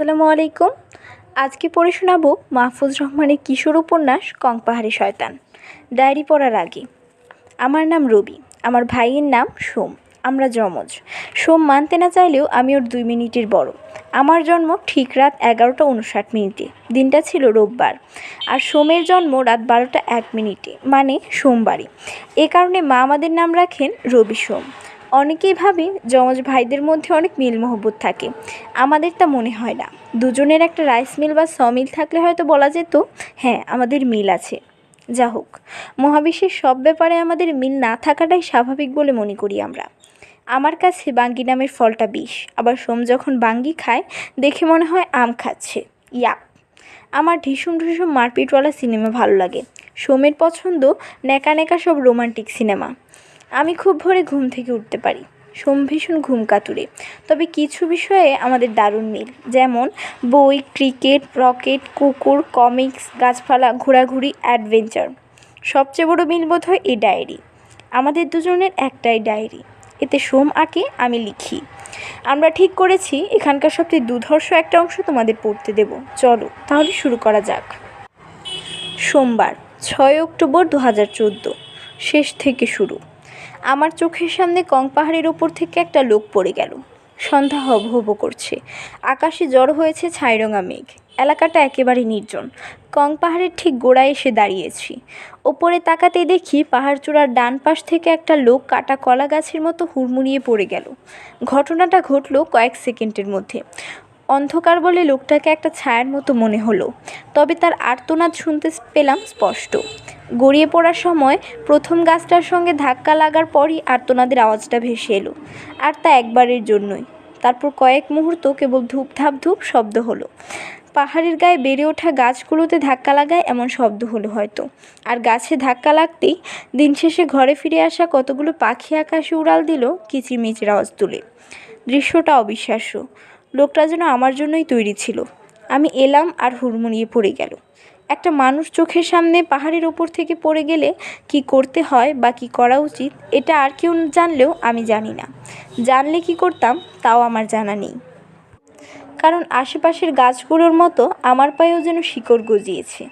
আসসালামু আলাইকুম। আজকে পড়ে শোনাবো মাহফুজ রহমানের কিশোর উপন্যাস কংপাহাড়ি শয়তান, ডায়েরি পড়ার আগে। আমার নাম রবি, আমার ভাইয়ের নাম সোম, আমরা যমজ। সোম মানতে না চাইলেও আমি ওর দুই মিনিটের বড়। আমার জন্ম ঠিক রাত এগারোটা উনষাট মিনিটে, দিনটা ছিল রোববার। আর সোমের জন্ম রাত বারোটা এক মিনিটে মানে সোমবারই। এ কারণে মা আমাদের নাম রাখেন রবি সোম। অনেকেই ভাবে যমজ ভাইদের মধ্যে অনেক মিল মহব্বত থাকে। আমাদের তা মনে হয় না। দুজনের একটা রাইস মিল বা সমিল থাকলে হয়তো বলা যেত হ্যাঁ আমাদের মিল আছে। যা হোক, মহাবিশ্বের সব ব্যাপারে আমাদের মিল না থাকাটাই স্বাভাবিক বলে মনে করি আমরা। আমার কাছে বাঙ্গি নামের ফলটা বিষ, আবার সোম যখন বাঙ্গি খায়, দেখে মনে হয় আম খাচ্ছে। ইয়া! আমার ঢিসুম ঢিসুম মারপিটওয়ালা সিনেমা ভালো লাগে। সোমের পছন্দ নেকা নেকা সব রোমান্টিক সিনেমা। আমি খুব ভোরে ঘুম থেকে উঠতে পারি। সোম ভীষণ ঘুম কাতুরে। তবে কিছু বিষয়ে আমাদের দারুণ মিল। যেমন, বই, ক্রিকেট, রকেট, কুকুর, কমিক্স, গাছপালা, ঘোরাঘুরি, অ্যাডভেঞ্চার। সবচেয়ে বড় মিল বোধ হয় এই ডায়েরি। আমাদের দুজনের একটাই ডায়েরি। এতে সোম আঁকে, আমি লিখি। আমরা ঠিক করেছি, এখানকার সবচেয়ে দুধর্ষ একটা অংশ তোমাদের পড়তে দেব। চলো, তাহলে শুরু করা যাক। সোমবার, ছয় অক্টোবর দু হাজার চোদ্দ। শেষ থেকে শুরু। আমার চোখের সামনে কং পাহাড়ের ওপর থেকে একটা লোক পড়ে গেল। সন্ধ্যা হব হব করছে। আকাশে জড়ো হয়েছে ছাইরঙা মেঘ। এলাকাটা একেবারে নির্জন। কং পাহাড়ের ঠিক গোড়ায় এসে দাঁড়িয়েছি। ওপরে তাকাতে দেখি পাহাড়চূড়ার ডান পাশ থেকে একটা লোক কাটা কলা গাছের মতো হুড়মুড়িয়ে পড়ে গেল। ঘটনাটা ঘটলো কয়েক সেকেন্ডের মধ্যে। অন্ধকার বলে লোকটাকে একটা ছায়ার মতো মনে হলো। তবে তার আর্তনাদ শুনতে পেলাম স্পষ্ট। গড়িয়ে পড়ার সময় প্রথম গাছটার সঙ্গে ধাক্কা লাগার পরই আর্তনাদের আওয়াজটা ভেসে এলো। আর তা একবারের জন্যই। তারপর কয়েক মুহূর্ত কেবল ধূপ ধাপ ধূপ শব্দ হলো। পাহাড়ের গায়ে বেড়ে ওঠা গাছগুলোতে ধাক্কা লাগায় এমন শব্দ হলো হয়তো। আর গাছে ধাক্কা লাগতেই দিন শেষে ঘরে ফিরে আসা কতগুলো পাখি আকাশে উড়াল দিল কিচিরমিচির আওয়াজ তুলে। দৃশ্যটা অবিশ্বাস্য। লোকটা যেন আমার জন্যই তৈরি ছিল। আমি এলাম আর হুড়মুড়িয়ে পড়ে গেল। একটা মানুষ চোখের সামনে পাহাড়ের ওপর থেকে পড়ে গেলে কি করতে হয় বা কী করা উচিত, এটা আর কেউ জানলেও আমি জানি না। জানলে কি করতাম, তাও আমার জানা নেই। কারণ আশেপাশের গাছগুলোর মতো আমার পায়েও যেন শিকড় গজিয়েছে।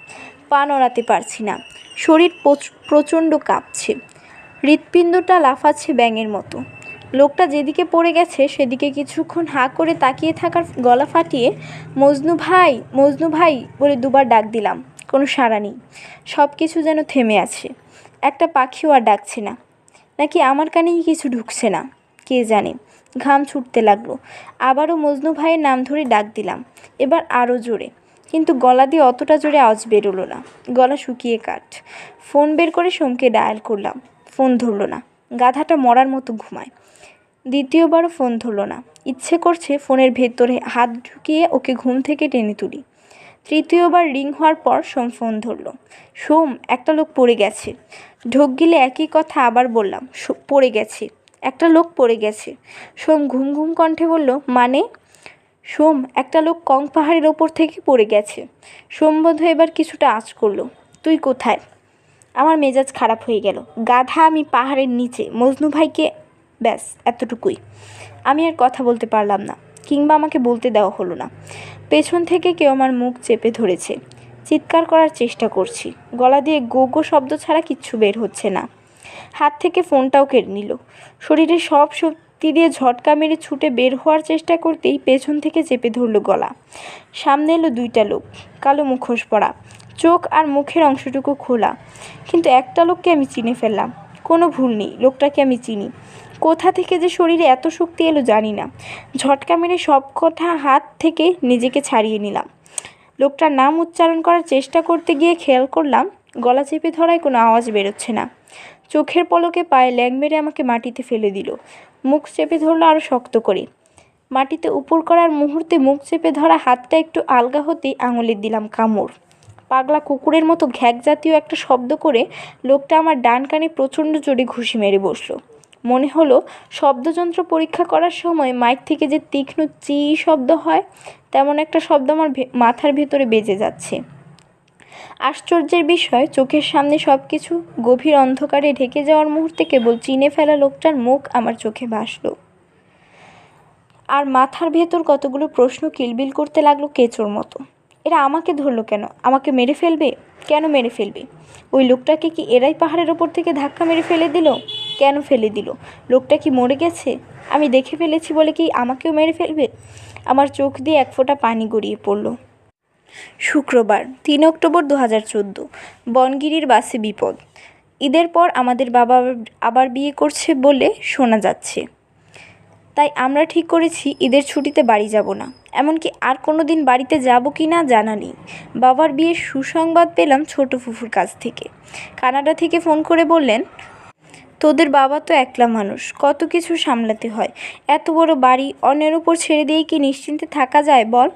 পা নড়াতে পারছি না। শরীর প্রচণ্ড কাঁপছে। হৃৎপিণ্ডটা লাফাচ্ছে ব্যাঙের মতো। লোকটা যেদিকে পড়ে গেছে, সেদিকে কিছুক্ষণ হাঁ করে তাকিয়ে থাকার গলা ফাটিয়ে, মজনু ভাই মজনু ভাই বলে দুবার ডাক দিলাম। কোনো সাড়া নেই। সব কিছু যেন থেমে আছে। একটা পাখিও আর ডাকছে না। নাকি আমার কানেই কিছু ঢুকছে না? কে জানে? ঘাম ছুটতে লাগল। আবারও মজনু ভাইয়ের নাম ধরে ডাক দিলাম। এবার আরও জোরে। কিন্তু গলা দিয়ে অতটা জোরে আওয়াজ বেরোলো না। গলা শুকিয়ে কাট ফোন বের করে সোমকে ডায়াল করলাম। ফোন ধরলো না। গাধাটা মরার মতো ঘুমায়। দ্বিতীয়বারও ফোন ধরলো না। ইচ্ছে করছে ফোনের ভেতরে হাত ঢুকিয়ে ওকে ঘুম থেকে টেনে তুলি। তৃতীয়বার রিং হওয়ার পর সোম ফোন ধরলো। সোম, একটা লোক পড়ে গেছে। ঢোক গিলে একই কথা আবার বললাম পড়ে গেছে। একটা লোক পড়ে গেছে। সোম ঘুম ঘুম কণ্ঠে বলল মানে? সোম, একটা লোক কং পাহাড়ের ওপর থেকে পড়ে গেছে। সোমবোধ এবার কিছুটা আঁচ করল। তুই কোথায়? আমার মেজাজ খারাপ হয়ে গেল। গাধা আমি পাহাড়ের নিচে। মজনু ভাইকে ব্যাস, এতটুকুই। আমি আর কথা বলতে পারলাম না, কিংবা আমাকে বলতে দেওয়া হলো না। পেছন থেকে কেউ আমার মুখ চেপে ধরেছে। চিৎকার করার চেষ্টা করছি। গলা দিয়ে গো গো শব্দ ছাড়া কিচ্ছু বের হচ্ছে না। হাত থেকে ফোনটাও কেড়ে নিল। শরীরে সব শক্তি দিয়ে ঝটকা মেরে ছুটে বের হওয়ার চেষ্টা করতেই পেছন থেকে চেপে ধরলো গলা। সামনে এলো দুইটা লোক, কালো মুখোশ পরা। চোখ আর মুখের অংশটুকু খোলা। কিন্তু একটা লোককে আমি চিনে ফেললাম। কোনো ভুল নেই, লোকটাকে আমি চিনি। কোথা থেকে যে শরীরে এত শক্তি এলো জানি না। ঝটকা মেরে সব কথা হাত থেকে নিজেকে ছাড়িয়ে নিলাম। লোকটার নাম উচ্চারণ করার চেষ্টা করতে গিয়ে খেয়াল করলাম, গলা চেপে ধরায় কোনো আওয়াজ বেরোচ্ছে না। চোখের পলকে পায়ে ল্যাং মেরে আমাকে মাটিতে ফেলে দিল। মুখ চেপে ধরলো আরও শক্ত করে। মাটিতে উপর করার মুহূর্তে মুখ চেপে ধরা হাতটা একটু আলগা হতেই আঙুলের দিলাম কামড়। পাগলা কুকুরের মতো ঘ্যাক জাতীয় একটা শব্দ করে লোকটা আমার ডান কানে প্রচণ্ড জোরে ঘুষি মেরে বসল। মনে হলো শব্দযন্ত্র পরীক্ষা করার সময় মাইক থেকে যে তীক্ষ্ণ চি শব্দ হয়, তেমন একটা শব্দ আমার মাথার ভেতরে বেজে যাচ্ছে। আশ্চর্যের বিষয়, চোখের সামনে সব কিছু গভীর অন্ধকারে ঢেকে যাওয়ার মুহূর্তে কেবল চিনে ফেলা লোকটার মুখ আমার চোখে ভাসল। আর মাথার ভেতর কতগুলো প্রশ্ন কিলবিল করতে লাগল কেঁচোর মতো। এরা আমাকে ধরলো কেন? আমাকে মেরে ফেলবে? কেন মেরে ফেলবে? ওই লোকটাকে কি এরাই পাহাড়ের ওপর থেকে ধাক্কা মেরে ফেলে দিল? কেন ফেলে দিল? লোকটা কি মরে গেছে? আমি দেখে ফেলেছি বলে কি আমাকেও মেরে ফেলবে? আমার চোখ দিয়ে এক ফোঁটা পানি গড়িয়ে পড়ল। শুক্রবার, তিন অক্টোবর দু হাজার চোদ্দ, বনগিরির বাসে বিপদ। ঈদের পর আমাদের বাবা আবার বিয়ে করছে বলে শোনা যাচ্ছে। তাই আমরা ঠিক করেছি ঈদের ছুটিতে বাড়ি যাব না। এমনকি আর কোনো দিন বাড়িতে যাব কি না জানা নেই। বাবার বিয়ের সুসংবাদ পেলাম ছোট ফুফুর কাছ থেকে। কানাডা থেকে ফোন করে বললেন তোদের বাবা তো একলা মানুষ, কত কিছু সামলাতে হয়। এত বড় বাড়ি অন্যের উপর ছেড়ে দিয়ে কি নিশ্চিন্তে থাকা যায় বল?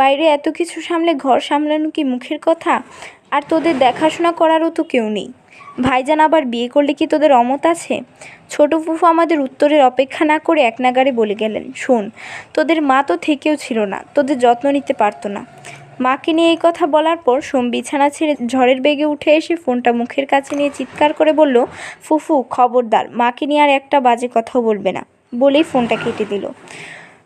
বাইরে এত কিছু সামলে ঘর সামলানো কি মুখের কথা? আর তোদের দেখাশোনা করারও তো কেউ নেই। ভাইজান আবার বিয়ে করলে কি তোদের অমত আছে? ছোট ফুফু আমাদের উত্তরের অপেক্ষা না করে এক নাগারে বলে গেলেন, শোন, তোদের মা তো থেকেও ছিল না, তোদের যত্ন নিতে পারতো না। মাকে নিয়ে এই কথা বলার পর সোম বিছানা ছেড়ে ঝড়ের বেগে উঠে এসে ফোনটা মুখের কাছে নিয়ে চিৎকার করে বলল, ফুফু, খবরদার, মাকে নিয়ে আর একটা বাজে কথাও বলবে না। বলেই ফোনটা কেটে দিল।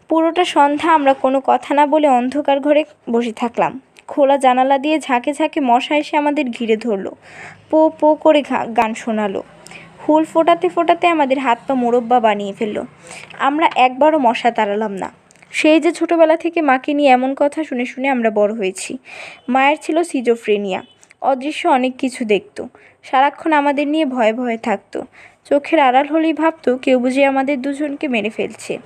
পুরোটা সন্ধ্যা আমরা কোনো কথা না বলে অন্ধকার ঘরে বসে থাকলাম। খোলা জানালা দিয়ে ঝাঁকে ঝাঁকে মশা এসে আমাদের ঘিরে ধরলো। পো পো করে গান শোনালো। হুল ফোটাতে ফোটাতে আমাদের হাত পা মোরব্বা বানিয়ে ফেলল। আমরা একবারও মশা তাড়ালাম না। সেই যে ছোটবেলা থেকে মাকে নিয়ে এমন কথা শুনে শুনে আমরা বড় হয়েছি। মায়ের ছিল সিজোফ্রেনিয়া অদৃশ্য অনেক কিছু দেখত। সারাক্ষণ আমাদের নিয়ে ভয়ে ভয়ে থাকতো। চোখের আড়াল হলেই ভাবতো, কেউ বুঝি আমাদের দুজনকে মেরে ফেলছে।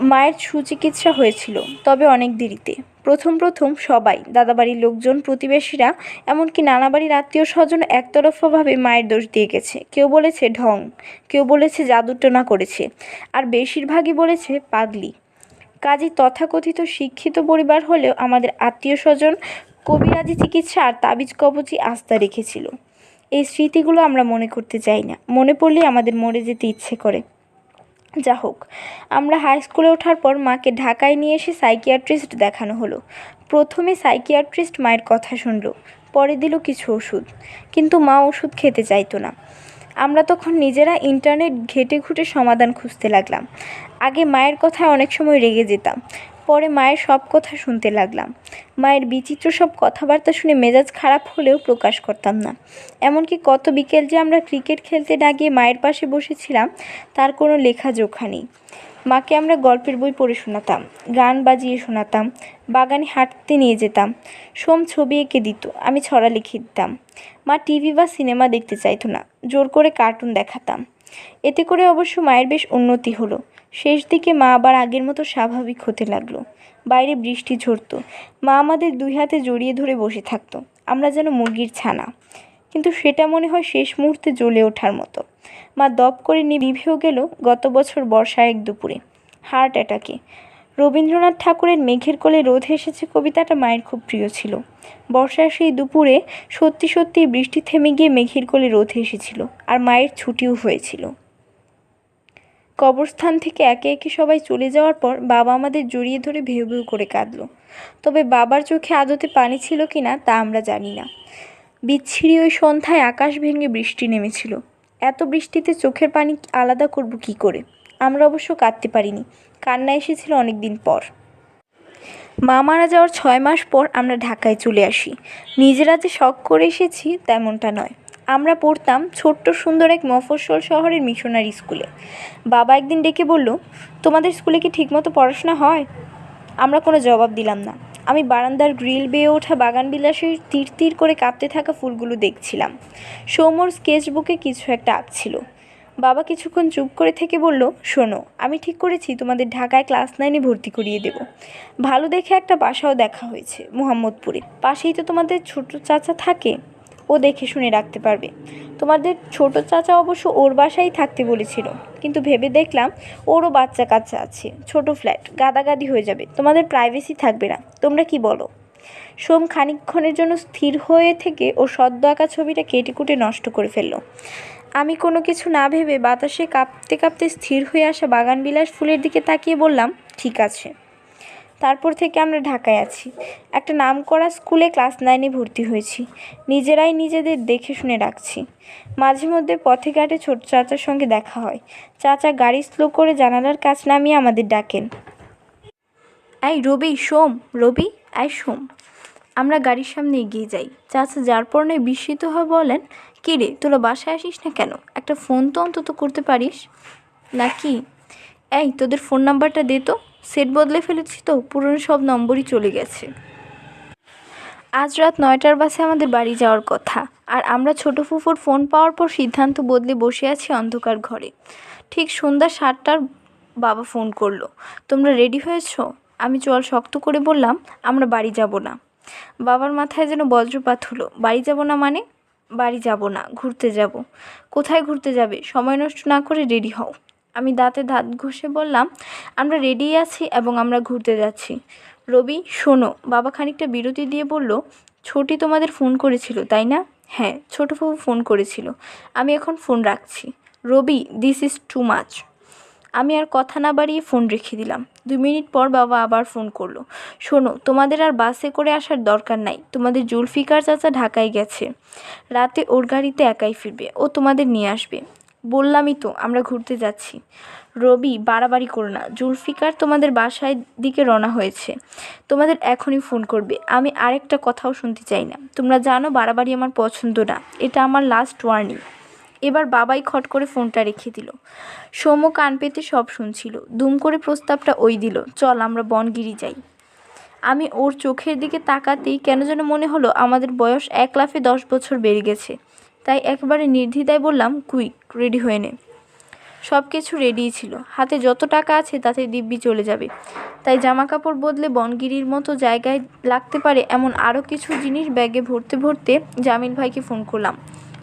মায়ের সুচিকিৎসা হয়েছিল, তবে অনেক দেরিতে। প্রথম প্রথম সবাই, দাদাবাড়ির লোকজন, প্রতিবেশীরা, এমনকি নানা বাড়ির আত্মীয় স্বজন একতরফাভাবে মায়ের দোষ দিয়ে গেছে। কেউ বলেছে ঢং, কেউ বলেছে জাদুটনা করেছে, আর বেশিরভাগই বলেছে পাগলি। কাজী তথাকথিত শিক্ষিত পরিবার হলেও আমাদের আত্মীয় স্বজন কবিরাজি চিকিৎসা আর তাবিজ কবচি আস্থা রেখেছিল। এই স্মৃতিগুলো আমরা মনে করতে চাই না। মনে পড়লেই আমাদের মরে যেতে ইচ্ছে করে। যা হোক, আমরা হাই স্কুলে ওঠার পর মাকে ঢাকায় নিয়ে এসে সাইকিয়াট্রিস্ট দেখানো হলো। প্রথমে সাইকিয়াট্রিস্ট মায়ের কথা শুনলো, পরে দিল কিছু ওষুধ। কিন্তু মা ওষুধ খেতে চাইতো না। আমরা তখন নিজেরা ইন্টারনেট ঘেটে ঘুটে সমাধান খুঁজতে লাগলাম। আগে মায়ের কথায় অনেক সময় রেগে যেতাম, পরে মায়ের সব কথা শুনতে লাগলাম। মায়ের বিচিত্র সব কথাবার্তা শুনে মেজাজ খারাপ হলেও প্রকাশ করতাম না। এমনকি কত বিকেল যে আমরা ক্রিকেট খেলতে গিয়ে মায়ের পাশে বসেছিলাম, তার কোনো লেখা জোখা নেই। মাকে আমরা গল্পের বই পড়ে শোনাতাম, গান বাজিয়ে শোনাতাম, বাগানে হাঁটতে নিয়ে যেতাম, সোম ছবি এঁকে দিত, আমি ছড়া লিখে দিতাম। মা টিভি বা সিনেমা দেখতে চাইতো না, জোর করে কার্টুন দেখাতাম। এতে করে অবশ্য মায়ের বেশ উন্নতি হলো। শেষ দিকে মা আবার আগের মতো স্বাভাবিক হতে লাগল। বাইরে বৃষ্টি ঝরতো। মা আমাদের দুই হাতে জড়িয়ে ধরে বসে থাকতো। আমরা যেন মুরগির ছানা। কিন্তু সেটা মনে হয় শেষ মুহূর্তে জ্বলে ওঠার মতো। মা দপ করে নিভিয়েও গেল গত বছর বর্ষার এক দুপুরে। হার্ট অ্যাটাকে। রবীন্দ্রনাথ ঠাকুরের মেঘের কোলে রোদ এসেছে কবিতাটা মায়ের খুব প্রিয় ছিল। বর্ষার সেই দুপুরে সত্যি সত্যি বৃষ্টি থেমে গিয়ে মেঘের কোলে রোদ এসেছিল আর মায়ের ছুটিও হয়েছিল। কবরস্থান থেকে একে একে সবাই চলে যাওয়ার পর বাবা আমাদের জড়িয়ে ধরে ভেউ ভেউ করে কাঁদলো। তবে বাবার চোখে আদতে পানি ছিল কি না তা আমরা জানি না। বিচ্ছিরি ওই সন্ধ্যায় আকাশ ভেঙে বৃষ্টি নেমেছিল। এত বৃষ্টিতে চোখের পানি আলাদা করব কি করে? আমরা অবশ্য কাঁদতে পারিনি। কান্না এসেছিল অনেক দিন পর। মা মারা যাওয়ার ছয় মাস পর আমরা ঢাকায় চলে আসি। নিজেরা যে শখ করে এসেছি তেমনটা নয়। আমরা পড়তাম ছোট্ট সুন্দর এক মফস্বল শহরের মিশনারি স্কুলে। বাবা একদিন ডেকে বলল, তোমাদের স্কুলে কি ঠিকমতো পড়াশোনা হয়? আমরা কোনো জবাব দিলাম না। আমি বারান্দার গ্রিল বেয়ে ওঠা বাগান বিলাসের তীর তীর করে কাঁপতে থাকা ফুলগুলো দেখছিলাম। সৌমর স্কেচবুকে কিছু একটা আঁকছিল বাবা কিছুক্ষণ চুপ করে থেকে বলল, শোনো, আমি ঠিক করেছি, তোমাদের ঢাকায় ক্লাস নাইনে ভর্তি করিয়ে দেব। ভালো দেখে একটা বাসাও দেখা হয়েছে, মোহাম্মদপুরে। পাশেই তো তোমাদের ছোট চাচা থাকে। ও দেখে শুনে রাখতে পারবে। তোমাদের ছোট চাচা অবশ্য ওর বাসায় থাকতে বলেছিল। কিন্তু ভেবে দেখলাম ওরও বাচ্চা কাচ্চা আছে। ছোট ফ্ল্যাট গাদাগাদি হয়ে যাবে। তোমাদের প্রাইভেসি থাকবে না। তোমরা কি বলো? সোম খানিকক্ষণের জন্য স্থির হয়ে থেকে ও সদ্য আঁকা ছবিটা কেটে কুটে নষ্ট করে ফেলল। আমি কোনো কিছু না ভেবে বাতাসে কাঁপতে কাঁপতে স্থির হয়ে আসা বাগান বিলাস ফুলের দিকে তাকিয়ে বললাম, ঠিক আছে। তারপর থেকে আমরা ঢাকায় আছি। একটা নামকরা স্কুলে ক্লাস নাইনে ভর্তি হয়েছি। নিজেরাই নিজেদের দেখে শুনে রাখছি। মাঝে মধ্যে পথে ঘাটে ছোট চাচার সঙ্গে দেখা হয়। চাচা গাড়ি স্লো করে জানালার কাছ নামিয়ে আমাদের ডাকেন। এই রবি, সোম, রবি আই সোম। আমরা গাড়ির সামনে এগিয়ে যাই। চাচা যার পরনে বিস্মিত হয়ে বলেন কী রে তোরা বাসায় আসিস না কেন? একটা ফোন তো অন্তত করতে পারিস? নাকি এই, তোদের ফোন নাম্বারটা দে তো। সেট বদলে ফেলেছি তো, পুরনো সব নম্বরই চলে গেছে। আজ রাত নয়টার বাসে আমাদের বাড়ি যাওয়ার কথা। আর আমরা ছোট ফুফুর ফোন পাওয়ার পর সিদ্ধান্ত বদলে বসে আছি অন্ধকার ঘরে। ঠিক সন্ধ্যা সাতটার বাবা ফোন করল। তোমরা রেডি হয়েছ? আমি চল শক্ত করে বললাম, আমরা বাড়ি যাব না। বাবার মাথায় যেন বজ্রপাত হলো। বাড়ি যাব না মানে? বাড়ি যাব না, ঘুরতে যাব। কোথায় ঘুরতে যাবে? সময় নষ্ট না করে রেডি হও। আমি দাঁতে দাঁত ঘষে বললাম, আমরা রেডি আছি এবং আমরা ঘুরতে যাচ্ছি। রবি, শোনো। বাবা খানিকটা বিরতি দিয়ে বলল, ছোটি তোমাদের ফোন করেছিল, তাই না? হ্যাঁ ছোটো বাবু ফোন করেছিল। আমি এখন ফোন রাখছি। Robi this is too much আমি আর কথা না বাড়িয়ে ফোন রেখে দিলাম। দুই মিনিট পর বাবা আবার ফোন করল, শোনো, তোমাদের আর বাসে করে আসার দরকার নাই। তোমাদের জুলফিকার চাচা ঢাকায় গেছে। রাতে ওর গাড়িতে একাই ফিরবে। ও তোমাদের নিয়ে আসবে। বললামই তো, আমরা ঘুরতে যাচ্ছি। রবি, বাড়াবাড়ি করো না। জুলফিকার তোমাদের বাসায় দিকে রওনা হয়েছে। তোমাদের এখনই ফোন করবে। আমি আরেকটা কথাও শুনতে চাই না। তোমরা জানো বাড়াবাড়ি আমার পছন্দ না। এটা আমার লাস্ট ওয়ার্নিং এবার বাবাই খট করে ফোনটা রেখে দিল। সৌম্য কান পেতে সব শুনছিল। দুম করে প্রস্তাবটা ওই দিল, চল, আমরা বনগিরি যাই। আমি ওর চোখের দিকে তাকাতেই কেন যেন মনে হলো আমাদের বয়স এক লাফে দশ বছর বেড়ে গেছে। তাই একবারে নির্দ্বিধায় বললাম, কুইক, রেডি হয়ে নে। সব কিছু রেডিই ছিল। হাতে যত টাকা আছে, তাতে দিব্যি চলে যাবে। তাই জামা কাপড় বদলে বনগিরির মতো জায়গায় লাগতে পারে এমন আরও কিছু জিনিস ব্যাগে ভরতে ভরতে জামিল ভাইকে ফোন করলাম।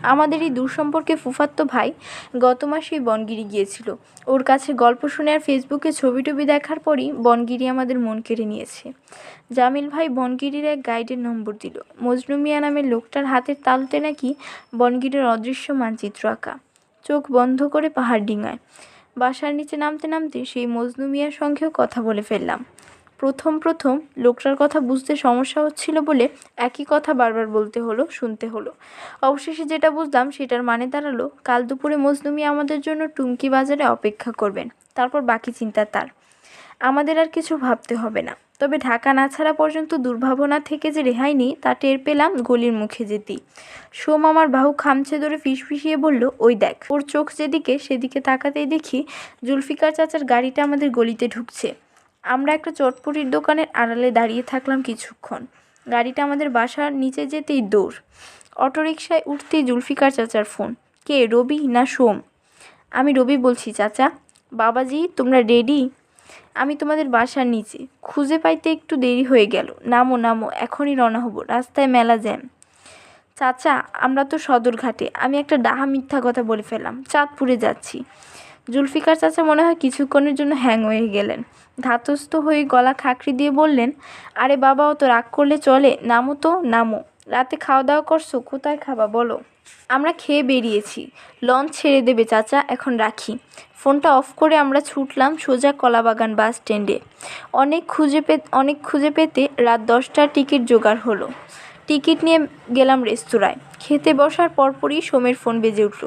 আমাদের এই দূর সম্পর্কে ফুফাত্তো ভাই গত মাসেই বনগিরি গিয়েছিল। ওর কাছে গল্প শুনে আর ফেসবুকে ছবি টবি দেখার পরই বনগিরি আমাদের মন কেড়ে নিয়েছে। জামিল ভাই বনগিরির এক গাইডের নম্বর দিল। মজনু মিয়া নামের লোকটার হাতের তালুতে নাকি বনগিরির অদৃশ্য মানচিত্র আঁকা। চোখ বন্ধ করে পাহাড় ডিঙায়। বাসার নিচে নামতে নামতে সেই মজনু মিয়ার সঙ্গেও কথা বলে ফেললাম। প্রথম প্রথম লোকটার কথা বুঝতে সমস্যা হচ্ছিল বলে একই কথা বারবার বলতে হলো, শুনতে হলো। অবশেষে যেটা বুঝলাম সেটার মানে দাঁড়াল, কাল দুপুরে মজনুমি আমাদের জন্য টুমকি বাজারে অপেক্ষা করবেন, তারপর বাকি চিন্তা তার। আমাদের আর কিছু ভাবতে হবে না। তবে ঢাকা না ছাড়া পর্যন্ত দুর্ভাবনা থেকে যে রেহাই নেই, তা টের পেলাম গলির মুখে যেতেই। সোম আমার বাহু খামছে ধরে ফিসফিসিয়ে বলল, ওই দেখ, ওর চোখ যেদিকে সেদিকে তাকাতেই দেখি জুলফিকার চাচার গাড়িটা আমাদের গলিতে ঢুকছে। আমরা একটা চটপটির দোকানের আড়ালে দাঁড়িয়ে থাকলাম কিছুক্ষণ। গাড়িটা আমাদের বাসার নিচে যেতেই দৌড়। অটোরিকশায় উঠতেই জুলফিকার চাচার ফোন, কে, রবি না সোম? আমি রবি বলছি, চাচা, বাবাজি, তোমরা রেডি? আমি তোমাদের বাসার নিচে। খুঁজে পাইতে একটু দেরি হয়ে গেল। নামো নামো, এখনই রওনা হব, রাস্তায় মেলা জ্যাম। চাচা, আমরা তো সদরঘাটে। আমি একটা ডাহা মিথ্যা কথা বলে ফেললাম। চাঁদপুরে যাচ্ছি। জুলফিকার চাচা মনে হয় কিছুক্ষণের জন্য হ্যাং হয়ে গেলেন। ধাতস্থ হয়ে গলা খাকড়ি দিয়ে বললেন, আরে বাবা, অত রাগ করলে চলে। নামো তো, নামো। রাতে খাওয়া দাওয়া করছ, কোথায় খাবা বলো? আমরা খেয়ে বেরিয়েছি। লঞ্চ ছেড়ে দেবে চাচা, এখন রাখি। ফোনটা অফ করে আমরা ছুটলাম সোজা কলাবাগান বাস স্ট্যান্ডে। অনেক খুঁজে পে, অনেক খুঁজে পেতে রাত দশটার টিকিট জোগাড় হলো। টিকিট নিয়ে গেলাম রেস্তোরাঁয়। খেতে বসার পরপরই সোমের ফোন বেজে উঠল।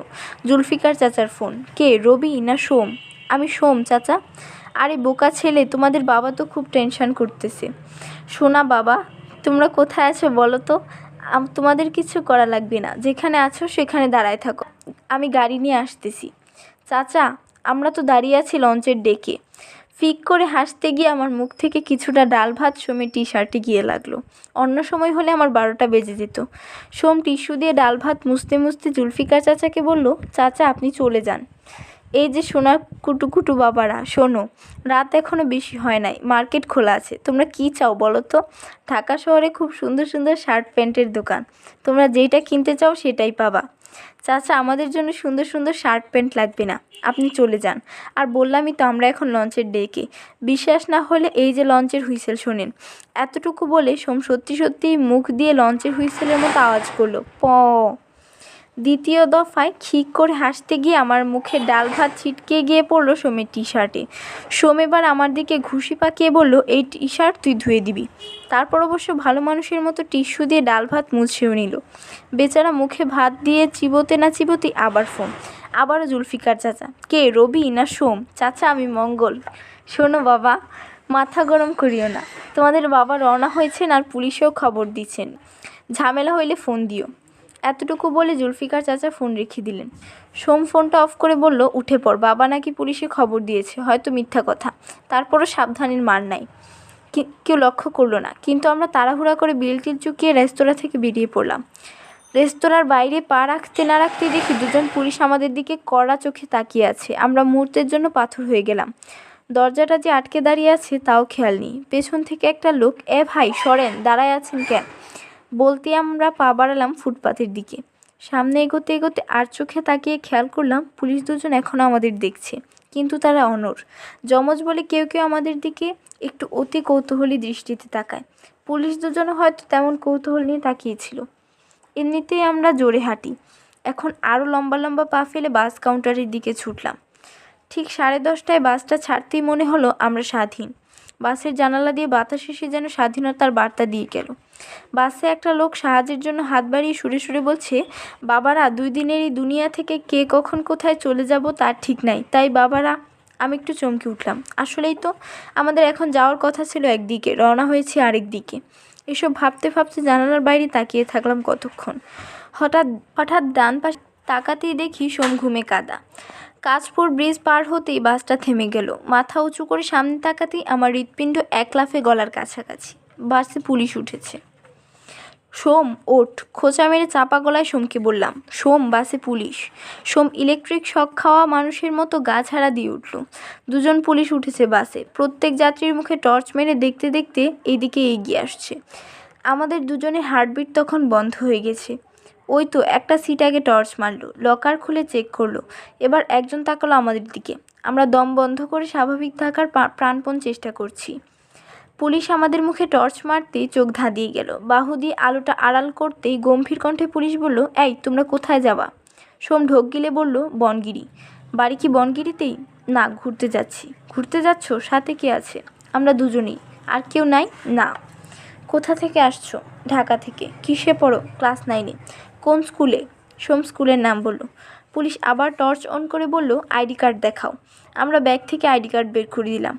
জুলফিকার চাচার ফোন। কে, রবি না সোম? আমি সোম, চাচা। আরে, বোকা ছেলে, তোমাদের বাবা তো খুব টেনশন করতেছে। শোনা বাবা, তোমরা কোথায় আছো বলো তো? তোমাদের কিছু করা লাগবে না। যেখানে আছো সেখানে দাঁড়ায় থাকো। আমি গাড়ি নিয়ে আসতেছি। চাচা, আমরা তো দাঁড়িয়ে আছি লঞ্চের ডেকে। ফিক করে হাসতে গিয়ে আমার মুখ থেকে কিছুটা ডাল ভাত সোমের টি শার্টে গিয়ে লাগল। অন্য সময় হলে আমার বারোটা বেজে যেত। সোম টিস্যু দিয়ে ডাল ভাত মুছতে মুছতে জুলফিকার চাচাকে বলল, চাচা, আপনি চলে যান। এই যে সোনার কুটু কুটু বাবারা, শোনো, রাত এখনও বেশি হয় নাই, মার্কেট খোলা আছে, তোমরা কি চাও বলো তো? ঢাকা শহরে খুব সুন্দর সুন্দর শার্ট প্যান্টের দোকান, তোমরা যেটা কিনতে চাও সেটাই পাবা। চাচা, আমাদের জন্য সুন্দর সুন্দর শার্ট, প্যান্ট লাগবে না। আপনি চলে যান। আর বললামই তো আমরা এখন লঞ্চের ডেকে। বিশ্বাস না হলে এই যে লঞ্চের হুইসেল শোনেন। এতটুকু বলে সোম সত্যি সত্যি মুখ দিয়ে লঞ্চের হুইসেলের মতো আওয়াজ করল। প দ্বিতীয় দফায় খিক করে হাসতে গিয়ে আমার মুখে ডাল ভাত ছিটকে গিয়ে পড়ল সোমের টি শার্টে সোম এবার আমার দিকে ঘুষি পাকিয়ে বলল, এই টি শার্ট তুই ধুয়ে দিবি। তারপর অবশ্য ভালো মানুষের মতো টিস্যু দিয়ে ডাল ভাত মুছেও নিল। বেচারা মুখে ভাত দিয়ে চিবোতে না চিবোতে আবার ফোন। আবারও জুলফিকার চাচা, কে, রবি না সোম? চাচা, আমি মঙ্গল। শোনো বাবা, মাথা গরম করিও না। তোমাদের বাবা রওনা হয়েছেন আর পুলিশেও খবর দিচ্ছেন। ঝামেলা হইলে ফোন দিও। এতটুকু বলে জুলফিকার চাচা ফোন রেখে দিলেন। সোম ফোনটা অফ করে বলল, উঠে পড়, বাবা নাকি পুলিশে খবর দিয়েছে, হয়তো মিথ্যা কথা। তারপরও সাবধানের মার নাই। কেউ লক্ষ্য করল না। কিন্তু আমরা তাড়াহুড়া করে বিল টিল চুকিয়ে রেস্তোরাঁ থেকে বেরিয়ে পড়লাম। রেস্তোরাঁর বাইরে পা রাখতে না রাখতে দেখি দুজন পুলিশ আমাদের দিকে কড়া চোখে তাকিয়ে আছে। আমরা মুহূর্তের জন্য পাথর হয়ে গেলাম। দরজাটা যে আটকে দাঁড়িয়ে আছে, তাও খেয়াল নেই। পেছন থেকে একটা লোক, এ ভাই, সরেন, দাঁড়ায় আছেন কেন? বলতে আমরা পা বাড়ালাম ফুটপাথের দিকে। সামনে এগোতে এগোতে আর চোখে তাকিয়ে খেয়াল করলাম পুলিশ দুজন এখনও আমাদের দেখছে, কিন্তু তারা অনর যমজ বলে কেউ কেউ আমাদের দিকে একটু অতি কৌতূহলী দৃষ্টিতে তাকায়। পুলিশ দুজনও হয়তো তেমন কৌতূহল নিয়ে তাকিয়েছিল। এমনিতেই আমরা জোরে হাঁটি। এখন আরও লম্বা লম্বা পা ফেলে বাস কাউন্টারের দিকে ছুটলাম। ঠিক সাড়ে দশটায় বাসটা ছাড়তেই মনে হলো আমরা স্বাধীন। বাসের জানালা দিয়ে বাতাস এসে যেন স্বাধীনতার বার্তা দিয়ে গেল। বাসে একটা লোক সাহায্যের জন্য হাত বাড়িয়ে সুরে সুরে বলছে, বাবারা, দুই দিনের এই দুনিয়া থেকে কে কখন কোথায় চলে যাব তার ঠিক নাই। তাই বাবারা, আমি একটু চমকে উঠলাম। আসলেই তো, আমাদের এখন যাওয়ার কথা ছিল একদিকে, রওনা হয়েছে আরেক দিকে। এসব ভাবতে ভাবতে জানালার বাইরে তাকিয়ে থাকলাম কতক্ষণ। হঠাৎ হঠাৎ ডান পাশে তাকাতেই দেখি সোম ঘুমে কাদা। কাঁচপুর ব্রিজ পার হতেই বাসটা থেমে গেল। মাথা উঁচু করে সামনে তাকাতেই আমার হৃৎপিণ্ড এক লাফে গলার কাছাকাছি। বাসে পুলিশ উঠেছে। সোম, ওঠ। খোঁচা মেরে চাপা গলায় সোমকে বললাম, সোম, বাসে পুলিশ। সোম ইলেকট্রিক শক খাওয়া মানুষের মতো গা ছাড়া দিয়ে উঠল। দুজন পুলিশ উঠেছে বাসে। প্রত্যেক যাত্রীর মুখে টর্চ মেরে দেখতে দেখতে এইদিকে এগিয়ে আসছে। আমাদের দুজনের হার্টবিট তখন বন্ধ হয়ে গেছে। ওই তো, একটা সিট আগে টর্চ মারলো লকার খুলে চেক করল, এবার একজন তাকালো আমাদের দিকে। আমরা দম বন্ধ করে স্বাভাবিক থাকার প্রাণপণ চেষ্টা করছি। পুলিশ আমাদের মুখে টর্চ মারতেই চোখ ধাঁধিয়ে গেল। বাহু দিয়ে আলোটা আড়াল করতেই গম্ভীর কণ্ঠে পুলিশ বলল, এই, তোমরা কোথায় যাবা? সোম ঢোক গিলে বলল, বনগিরি। বাড়ি কি বনগিরিতেই? না, ঘুরতে যাচ্ছি। ঘুরতে যাচ্ছ? সাথে কে আছে? আমরা দুজনেই। আর কেউ নাই? না। কোথা থেকে আসছো? ঢাকা থেকে। কিসে পড়ো? ক্লাস নাইনে। কোন স্কুলে? সোম স্কুলের নাম বলল। পুলিশ আবার টর্চ অন করে বলল, আইডি কার্ড দেখাও। আমরা ব্যাগ থেকে আইডি কার্ড বের করে দিলাম।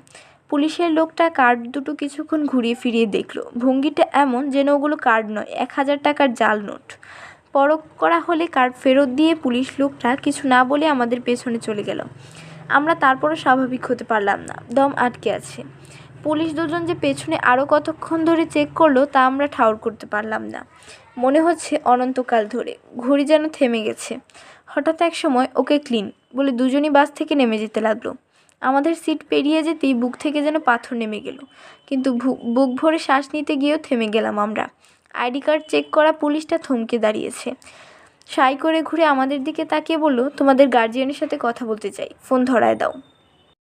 পুলিশের লোকটা কার্ড দুটো কিছুক্ষণ ঘুরিয়ে ফিরিয়ে দেখল। ভঙ্গিটা এমন যেন ওগুলো কার্ড নয়, এক হাজার টাকার জাল নোট। পরখ করা হলে কার্ড ফেরত দিয়ে পুলিশ লোকটা কিছু না বলে আমাদের পেছনে চলে গেল। আমরা তারপরও স্বাভাবিক হতে পারলাম না। দম আটকে আছে। পুলিশ দুজন যে পেছনে আরও কতক্ষণ ধরে চেক করল তা আমরা ঠাউর করতে পারলাম না। মনে হচ্ছে অনন্তকাল ধরে। ঘড়ি যেন থেমে গেছে। হঠাৎ এক সময় ওকে ক্লিন বলে দুজনই বাস থেকে নেমে যেতে লাগল। আমাদের সিট পেরিয়ে যেতেই বুক থেকে যেন পাথর নেমে গেল। কিন্তু বুক ভরে শ্বাস নিতে গিয়েও থেমে গেলাম আমরা। আইডি কার্ড চেক করা পুলিশটা থমকে দাঁড়িয়েছে। সাই করে ঘুরে আমাদের দিকে তাকিয়ে বলল, তোমাদের গার্জিয়ানের সাথে কথা বলতে চাই। ফোন ধরায় দাও।